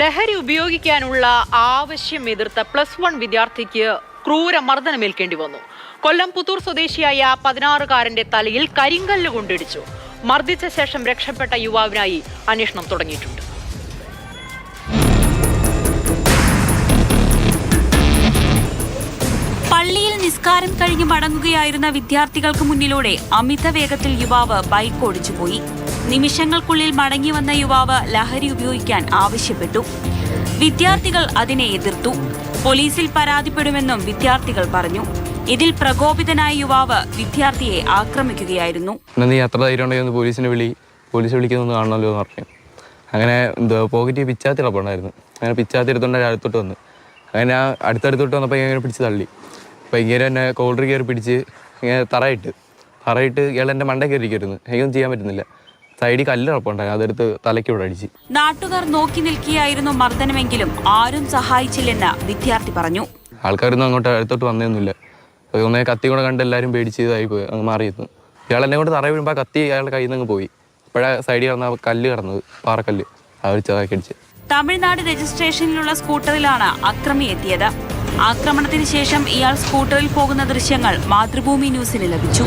ലഹരി ഉപയോഗിക്കാനുള്ള ആവശ്യം എതിർത്ത പ്ലസ് വൺ വിദ്യാർത്ഥിക്ക് ക്രൂര മർദ്ദനമേൽക്കേണ്ടി വന്നു. കൊല്ലം പുത്തൂർ സ്വദേശിയായ പതിനാറുകാരന്റെ തലയിൽ കരിങ്കല്ല് കൊണ്ടിടിച്ചു. മർദ്ദിച്ച ശേഷം രക്ഷപ്പെട്ട യുവാവിനായി അന്വേഷണം തുടങ്ങിയിട്ടുണ്ട്. പള്ളിയിൽ നിസ്കാരം കഴിഞ്ഞ് മടങ്ങുകയായിരുന്ന വിദ്യാർത്ഥികൾക്ക് മുന്നിലൂടെ അമിത വേഗത്തിൽ യുവാവ് ബൈക്ക് ഓടിച്ചുപോയി. നിമിഷങ്ങൾക്കുള്ളിൽ മടങ്ങിവന്ന യുവാവ് ലഹരി ഉപയോഗിക്കാൻ ആവശ്യപ്പെട്ടു. വിദ്യാർത്ഥികൾ അതിനെ എതിർത്തു. പോലീസിൽ പരാതിപ്പെടുമെന്നും വിദ്യാർത്ഥികൾ പറഞ്ഞു. ഇതിൽ പ്രകോപിതനായ യുവാവ് വിദ്യാർത്ഥിയെ ആക്രമിക്കുകയായിരുന്നു. പോലീസിനെ വിളി പോലീസ് കാണണമല്ലോ എന്ന് പറഞ്ഞു. അങ്ങനെ എന്താ പോക്കറ്റ് പിച്ചാത്തി ഉറപ്പുണ്ടായിരുന്നു അങ്ങനെ പിച്ചാത്തി എടുത്തോണ്ട് അടുത്തോട്ട് വന്ന്. അങ്ങനെ അടുത്തടുത്തോട്ട് വന്നപ്പോൾ ഇങ്ങനെ പിടിച്ച് തള്ളി. അപ്പോൾ ഇങ്ങനെ എന്നെ കോൾഡർ കയറി പിടിച്ച് ഇങ്ങനെ തറയിട്ട് തറയിട്ട് ഇയാൾ എന്റെ മണ്ട കയറിയിരിക്കുന്നു എനിക്കൊന്നും ചെയ്യാൻ പറ്റുന്നില്ല. സൈഡിൽ കല്ല് ഉറപ്പുണ്ടായിരുന്നു അതെടുത്ത് തലയ്ക്കൂടെ അടിച്ച്. നാട്ടുകാർ നോക്കി നിൽക്കുകയായിരുന്നു മർദ്ദനമെങ്കിലും ആരും സഹായിച്ചില്ലെന്ന് വിദ്യാർത്ഥി പറഞ്ഞു. ആൾക്കാരൊന്നും അങ്ങോട്ട് അടുത്തോട്ട് വന്നേന്നില്ല ഒന്നേ കത്തി കൂടെ കണ്ട് എല്ലാവരും പേടിച്ച് ഇതായി പോയി അങ്ങ് മാറിയിരുന്നു. ഇയാൾ എന്നെ കൊണ്ട് തറ വീഴുമ്പോൾ കത്തി അയാളുടെ കയ്യിൽ നിന്ന് പോയി. അപ്പോഴാ സൈഡിൽ കിടന്ന ആ കല്ല് കിടന്നത് പാറക്കല്ല്. അവർ ചെറുതാക്കി അടിച്ച്. തമിഴ്നാട് രജിസ്ട്രേഷനിലുള്ള സ്കൂട്ടറിലാണ് അക്രമി എത്തിയത്. ആക്രമണത്തിന് ശേഷം ഇയാൾ സ്കൂട്ടറിൽ പോകുന്ന ദൃശ്യങ്ങൾ മാതൃഭൂമി ന്യൂസിന് ലഭിച്ചു.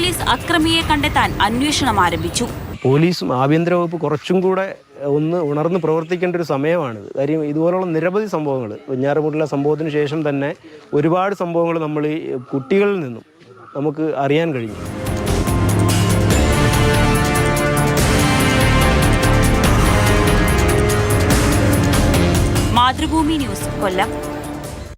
പോലീസ് അക്രമിയെ കണ്ടെത്താൻ അന്വേഷണം ആരംഭിച്ചു. പോലീസും ആഭ്യന്തര വകുപ്പ് കുറച്ചും കൂടെ ഒന്ന് ഉണർന്ന് പ്രവർത്തിക്കേണ്ട ഒരു സമയമാണിത്. കാര്യം ഇതുപോലുള്ള നിരവധി സംഭവങ്ങൾ വെഞ്ഞാറമൂട്ടിലെ സംഭവത്തിന് ശേഷം തന്നെ ഒരുപാട് സംഭവങ്ങൾ നമ്മൾ ഈ കുട്ടികളിൽ നിന്നും നമുക്ക് അറിയാൻ കഴിഞ്ഞു മാതൃഭൂമി ന്യൂസ് കൊല്ലം.